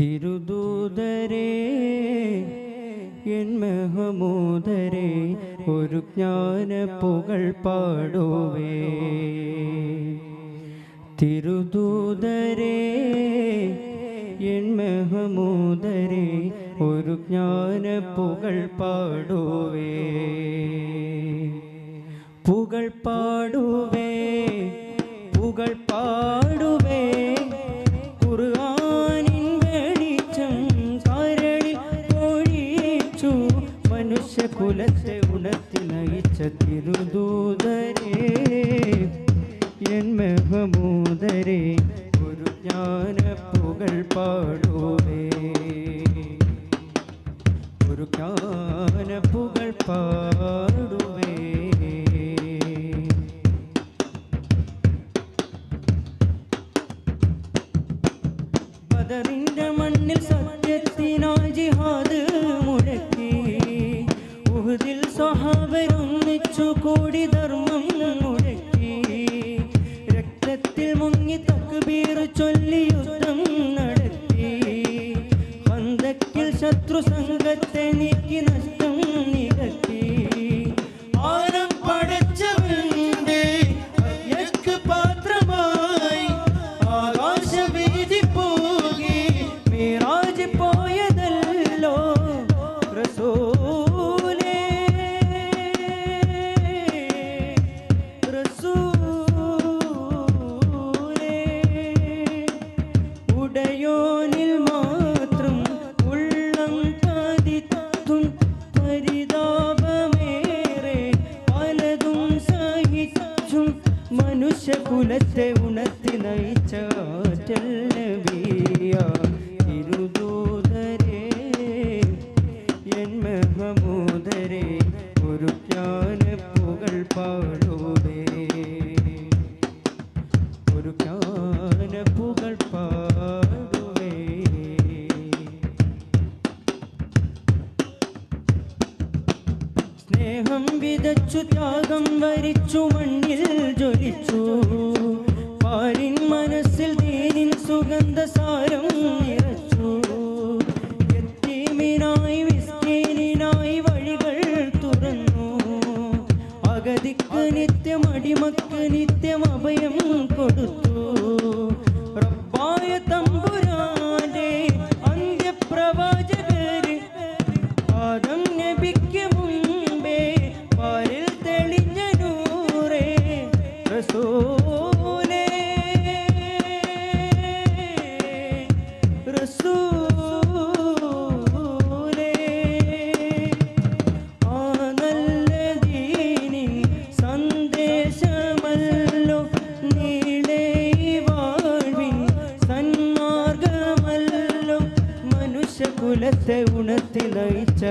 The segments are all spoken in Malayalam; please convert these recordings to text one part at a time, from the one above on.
തിരുദൂതരേ എൻ ഒരു ജ്ഞാന പുകൾ പാടുവേ. തിരുദൂതരേ എൻ ഒരു ജ്ഞാന പുകൾ പാടുവേ. പുകൾ പാടുവേ പുകൾ പാടുവേ. മനുഷ്യകുലത്തെ ഉണർത്തി നയിച്ച തിരുദൂതരേ എൻ മെഹമൂദരേ ഒരു ജ്ഞാന പുകൾ പാടുവേ. ഒരു ജ്ഞാന പുകൾ പാടുവേ. ബദറിന്റെ മണ്ണിൽ സത്യത്തിനായി ജിഹാദ് കൂടി ധർമ്മം മുടക്കി രക്തത്തിൽ മുങ്ങി തക്ബീർ ചൊല്ലി യുദ്ധം നടത്തി. പന്തക്കിൽ ശത്രു സംഘത്തെ നീക്കി നഷ്ടം നികത്തി മനുഷ്യകുലത്തെ ഉണർത്തി നയിച്ച ആറ്റൽ നബിയ തിരുദൂതരേ എൻ മെഹമൂദരേ ഒരു ജ്ഞാന പുകൾ പാടുവേ. ഒരു ജ്ഞാന സ്നേഹം വിതച്ചു ത്യാഗം വരിച്ചു മണ്ണിൽ ജ്വലിച്ചു. പാലിൻ മനസ്സിൽ തേനിൻ സുഗന്ധ സാരം നിറച്ചു വിസ്കീനിനായി വഴികൾ നിത്യം അടിമക്ക് നിത്യം അഭയം കൊടുത്തു. മനുഷ്യകുലത്തെ ഉണർത്തി നയിച്ച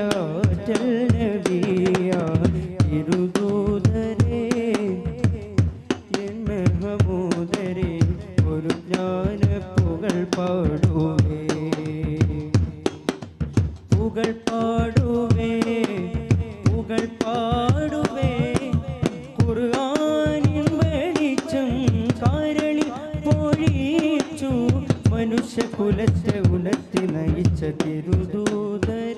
ഒരു ജ്ഞാന പുകൾ പാടുവേ. പുകൾ പാടുവേ പുകൾ പാടുവേ. ഖുർആനിൻ വെളിച്ചം കാരളി പൊഴിച്ചു മനുഷ്യകുലത്തെ ഉണർത്തി